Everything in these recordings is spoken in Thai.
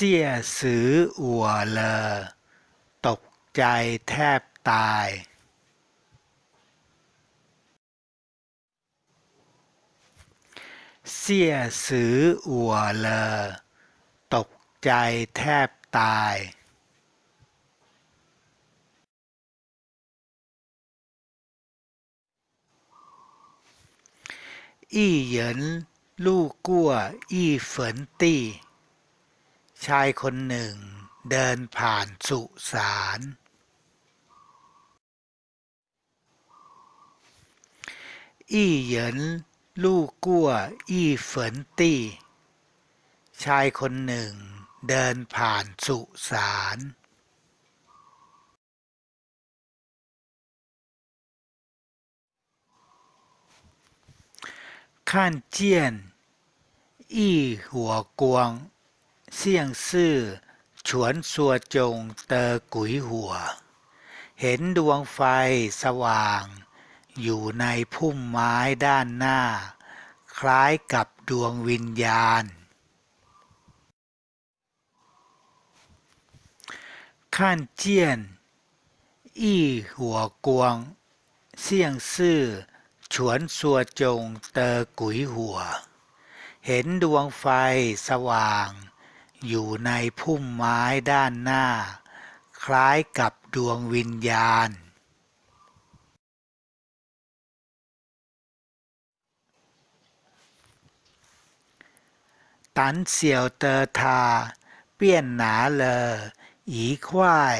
เสี่ยสืออัวเลอตกใจแทบตาย เสี่ยสืออัวเลอตกใจแทบตาย อี้เหยินลู่กั้ว อี้เฟินตี้ ชายคนหนึ่งเดินผ่านสุสาน อี้เหยินลู่กั้วอี้เฟินตี้ ชายคนหนึ่งเดินผ่านสุสานข้านเจียนอี้หัวกวง เสี่ยงซื่อ ฉวนสัวจงเตอกุยหัว เห็นดวงไฟสว่าง อยู่ในพุ่มไม้ด้านหน้า คล้ายกับดวงวิญญาณข้านเจียน อี้หัวกวง เสี่ยงซื่อ ฉวนสัวจงเตอกุยหัว เห็นดวงไฟสว่าง อยู่ในพุ่มไม้ด้านหน้า คล้ายกับดวงวิญญาณ ตันเสี่ยวเตอทา เปี้ยนหนาเลอ อีควาย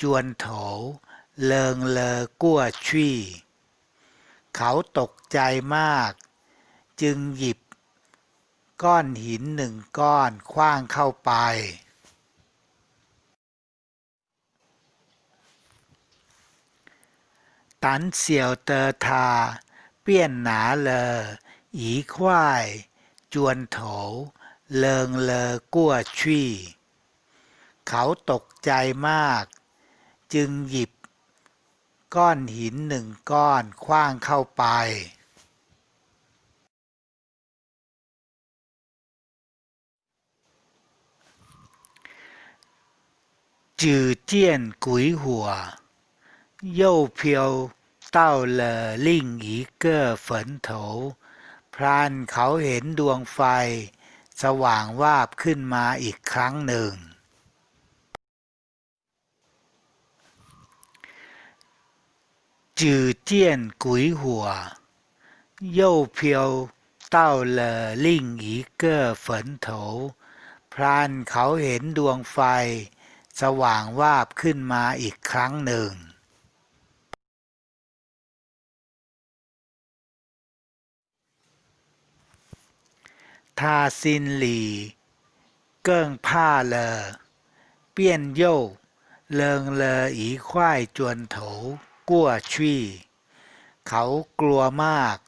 จวนโถ เลิงเลอกั้วชี่ เขาตกใจมาก จึงหยิบ ก้อนหินหนึ่งก้อนคว้างเข้าไป ตันเสี่ยวเตอทา เปี้ยนหนาเลออีควาย จวนโถ เลิงเลอกั้วชี่เขาตกใจมาก จึงหยิบ ก้อนหินหนึ่งก้อนคว้างเข้าไป จือเจี้ยนกุยหัวโยเพียวเต้าเลอลิ่งอีเก้อฝนโถพรานเขาเห็นดวงไฟ สว่างวาบขึ้นมาอีกครั้งหนึ่ง จือเจียนกุยหัว โย่เพียวเต้าเลอลิ่งอีเก้อฝนโถ พรานเขาเห็นดวงไฟ สว่างวาบขึ้นมาอีกครั้งหนึ่งทาซินหลี เกิ้งผ้าเลอ เปี้ยนโย่เลิงเลออีควายจวนโถกั้วชี่ เขากลัวมาก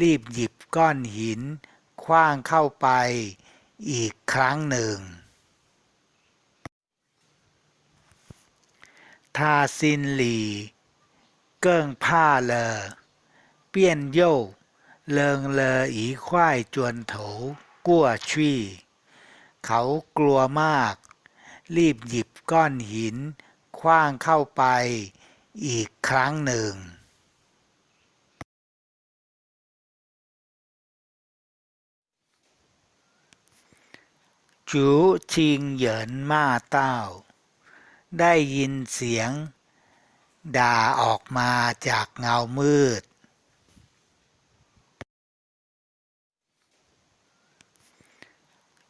รีบหยิบก้อนหินคว้างเข้าไปอีกครั้งหนึ่ง ทาซินหลีเกิ้งผ้าเลอเปี้ยนโย่เลิงเลออีควายจวนโถกั้วชี่เขากลัวมาก รีบหยิบก้อนหินคว้างเข้าไปอีกครั้งหนึ่งจูชิงเหยินมาเต้า ได้ยินเสียง ด่าออกมาจากเงามืด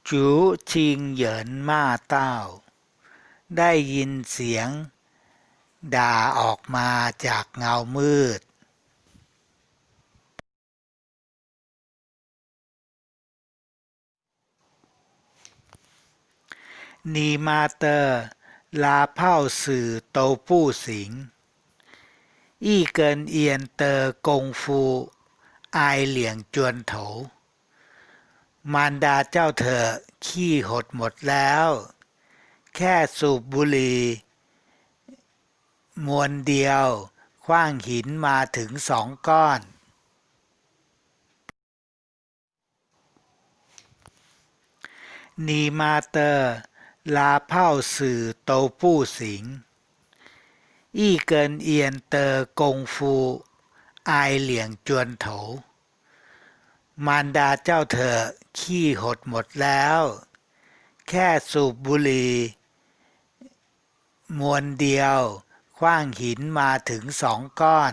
จูชิงเหยินมาเต้า ได้ยินเสียง ด่าออกมาจากเงามืดนีมาเตอร์ ลาเผ่าสื่อโตปู้สิง อี้เกินเอียนเตอร์กงฟู อายเหลียงจวนโถ มารดาเจ้าเถอะขี้หดหมดแล้ว แค่สูบบุหรี่มวนเดียวคว้างหินมาถึงสองก้อน นีมาเตอร์ ลาเผ่าสื่อโตผู้สิง อี้เกินเอียนเตอกงฟู อายเหลียงจวนโถ มารดาเจ้าเธอขี้หดหมดแล้ว แค่สูบบุหรี่มวนเดียวคว้างหินมาถึงสองก้อน